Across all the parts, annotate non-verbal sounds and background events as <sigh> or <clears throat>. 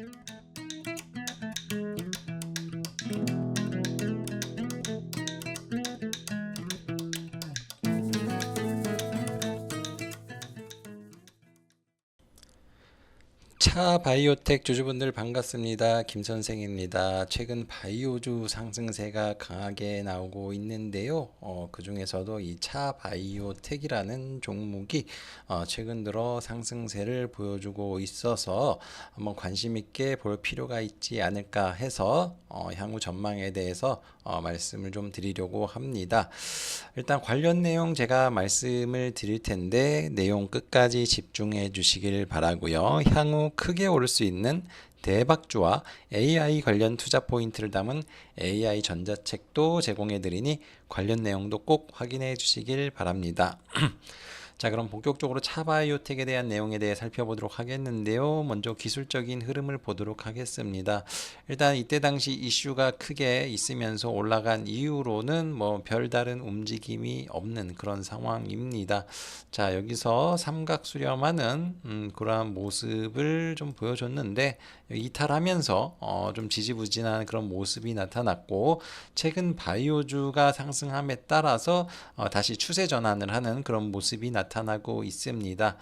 Thank you. 차 바이오텍 주주분들 반갑습니다. 김 선생입니다. 최근 바이오주 상승세가 강하게 나오고 있는데요. 어, 그 중에서도 이 차 바이오텍이라는 종목이 어, 최근 들어 상승세를 보여주고 있어서 한번 관심 있게 볼 필요가 있지 않을까 해서 어, 향후 전망에 대해서 어, 말씀을 좀 드리려고 합니다. 일단 관련 내용 제가 말씀을 드릴 텐데 내용 끝까지 집중해 주시길 바라고요. 향후 크게 오를 수 있는 대박주와 AI 관련 투자 포인트를 담은 AI 전자책도 제공해 드리니 관련 내용도 꼭 확인해 주시길 바랍니다. <clears throat> 자, 그럼 본격적으로 차바이오텍에 대한 내용에 대해 살펴보도록 하겠는데요. 먼저 기술적인 흐름을 보도록 하겠습니다. 일단 이때 당시 이슈가 크게 있으면서 올라간 이후로는 뭐 별다른 움직임이 없는 그런 상황입니다. 자, 여기서 삼각 수렴하는 음, 그러한 모습을 좀 보여줬는데 이탈하면서 어, 좀 지지부진한 그런 모습이 나타났고 최근 바이오주가 상승함에 따라서 어, 다시 추세 전환을 하는 그런 모습이 나타 나고 있습니다.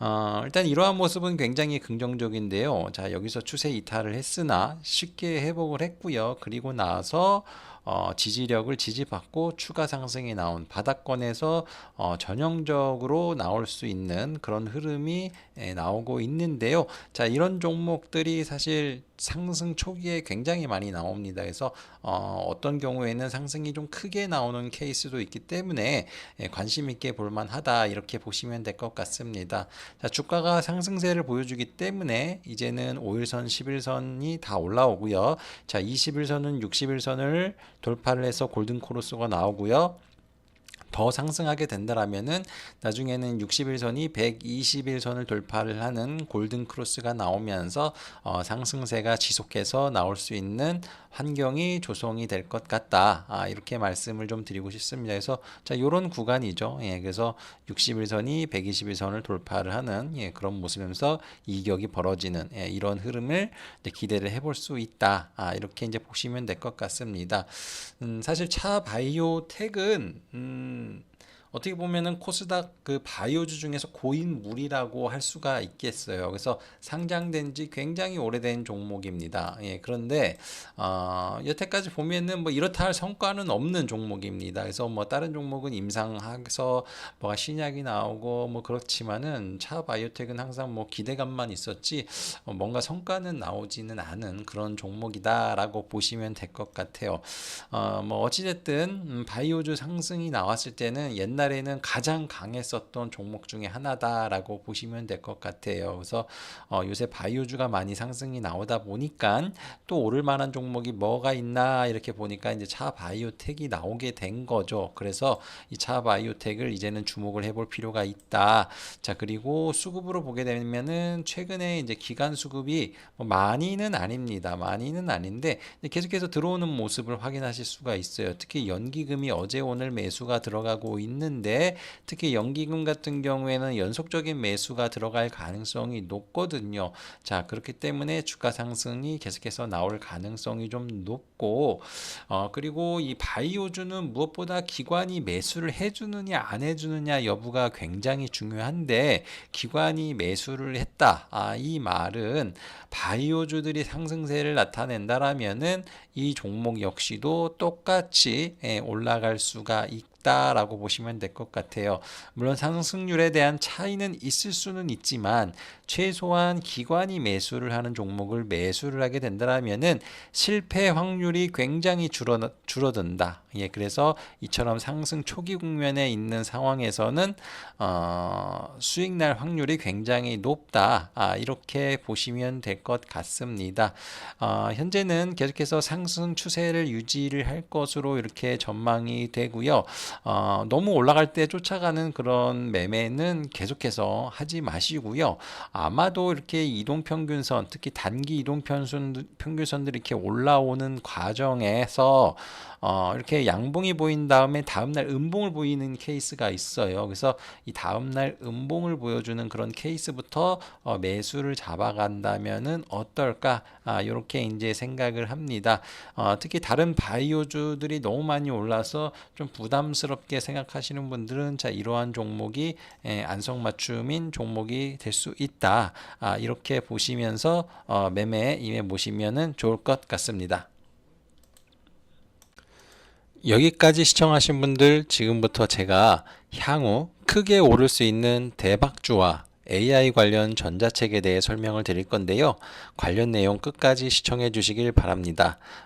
어, 일단 이러한 모습은 굉장히 긍정적인데요. 자 여기서 추세 이탈을 했으나 쉽게 회복을 했고요. 그리고 나서 어, 지지력을 지지받고 추가 상승이 나온 바닥권에서 어, 전형적으로 나올 수 있는 그런 흐름이 에, 나오고 있는데요. 자, 이런 종목들이 사실 상승 초기에 굉장히 많이 나옵니다. 그래서 어, 어떤 경우에는 상승이 좀 크게 나오는 케이스도 있기 때문에 예, 관심 있게 볼만하다 이렇게 보시면 될 것 같습니다. 자, 주가가 상승세를 보여주기 때문에 이제는 5일선, 11선이 다 올라오고요. 자, 21선은 61선을 돌파를 해서 골든 코러스가 나오고요. 더 상승하게 된다라면은 나중에는 61선이 121선을 돌파를 하는 골든 크로스가 나오면서 어, 상승세가 지속해서 나올 수 있는 환경이 조성이 될 것 같다. 아, 이렇게 말씀을 좀 드리고 싶습니다. 그래서 자, 요런 구간이죠. 예, 그래서 61선이 121선을 돌파를 하는 예, 그런 모습이면서 이격이 벌어지는 예, 이런 흐름을 기대를 해볼 수 있다. 아, 이렇게 이제 보시면 될 것 같습니다. 음, 사실 차 바이오텍은 음, 어떻게 보면은 코스닥 그 바이오주 중에서 고인물이라고 할 수가 있겠어요. 그래서 상장된 지 굉장히 오래된 종목입니다. 예, 그런데 어, 여태까지 보면은 뭐 이렇다 할 성과는 없는 종목입니다. 그래서 뭐 다른 종목은 임상해서 뭐가 신약이 나오고 뭐 그렇지만은 차 바이오텍은 항상 뭐 기대감만 있었지 어, 뭔가 성과는 나오지는 않은 그런 종목이다라고 보시면 될 것 같아요. 어, 뭐 어찌됐든 음, 바이오주 상승이 나왔을 때는 옛날 옛날에는 가장 강했었던 종목 중에 하나다라고 보시면 될 것 같아요. 그래서 어, 요새 바이오주가 많이 상승이 나오다 보니까 또 오를 만한 종목이 뭐가 있나 이렇게 보니까 이제 차 바이오텍이 나오게 된 거죠. 그래서 이 차 바이오텍을 이제는 주목을 해볼 필요가 있다. 자 그리고 수급으로 보게 되면은 최근에 이제 기간 수급이 뭐 많이는 아닙니다. 많이는 아닌데 계속해서 들어오는 모습을 확인하실 수가 있어요. 특히 연기금이 어제 오늘 매수가 들어가고 있는 있는데 특히 연기금 같은 경우에는 연속적인 매수가 들어갈 가능성이 높거든요. 자 그렇기 때문에 주가 상승이 계속해서 나올 가능성이 좀 높고 어, 그리고 이 바이오주는 무엇보다 기관이 매수를 해주느냐 안 해주느냐 여부가 굉장히 중요한데 기관이 매수를 했다. 아, 이 말은 바이오주들이 상승세를 나타낸다라면은 이 종목 역시도 똑같이 예, 올라갈 수가 있. 있다라고 보시면 될 것 같아요. 물론 상승률에 대한 차이는 있을 수는 있지만 최소한 기관이 매수를 하는 종목을 매수를 하게 된다면은 실패 확률이 굉장히 줄어 줄어든다. 예, 그래서 이처럼 상승 초기 국면에 있는 상황에서는 어, 수익 날 확률이 굉장히 높다. 아, 이렇게 보시면 될 것 같습니다. 어, 현재는 계속해서 상승 추세를 유지를 할 것으로 이렇게 전망이 되고요. 어, 너무 올라갈 때 쫓아가는 그런 매매는 계속해서 하지 마시고요. 아마도 이렇게 이동 평균선, 특히 단기 이동 평균선, 평균선들이 이렇게 올라오는 과정에서 어, 이렇게 양봉이 보인 다음에 다음날 음봉을 보이는 케이스가 있어요. 그래서 이 다음날 음봉을 보여주는 그런 케이스부터 어, 매수를 잡아간다면은 어떨까? 아, 이렇게 이제 생각을 합니다. 어, 특히 다른 바이오주들이 너무 많이 올라서 좀 부담스럽게 생각하시는 분들은 자 이러한 종목이 에, 안성맞춤인 종목이 될 수 있다. 아, 이렇게 보시면서 어, 매매 임해 보시면은 좋을 것 같습니다. 여기까지 시청하신 분들 지금부터 제가 향후 크게 오를 수 있는 대박주와 AI 관련 전자책에 대해 설명을 드릴 건데요. 관련 내용 끝까지 시청해 주시길 바랍니다.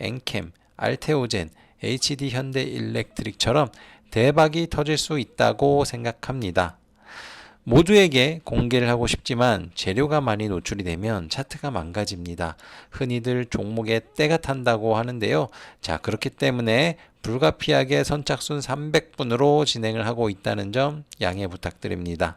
엔캠, 알테오젠, HD 현대 일렉트릭처럼 대박이 터질 수 있다고 생각합니다. 모두에게 공개를 하고 싶지만 재료가 많이 노출이 되면 차트가 망가집니다. 흔히들 종목에 때가 탄다고 하는데요. 자, 그렇기 때문에 불가피하게 선착순 300분으로 진행을 하고 있다는 점 양해 부탁드립니다.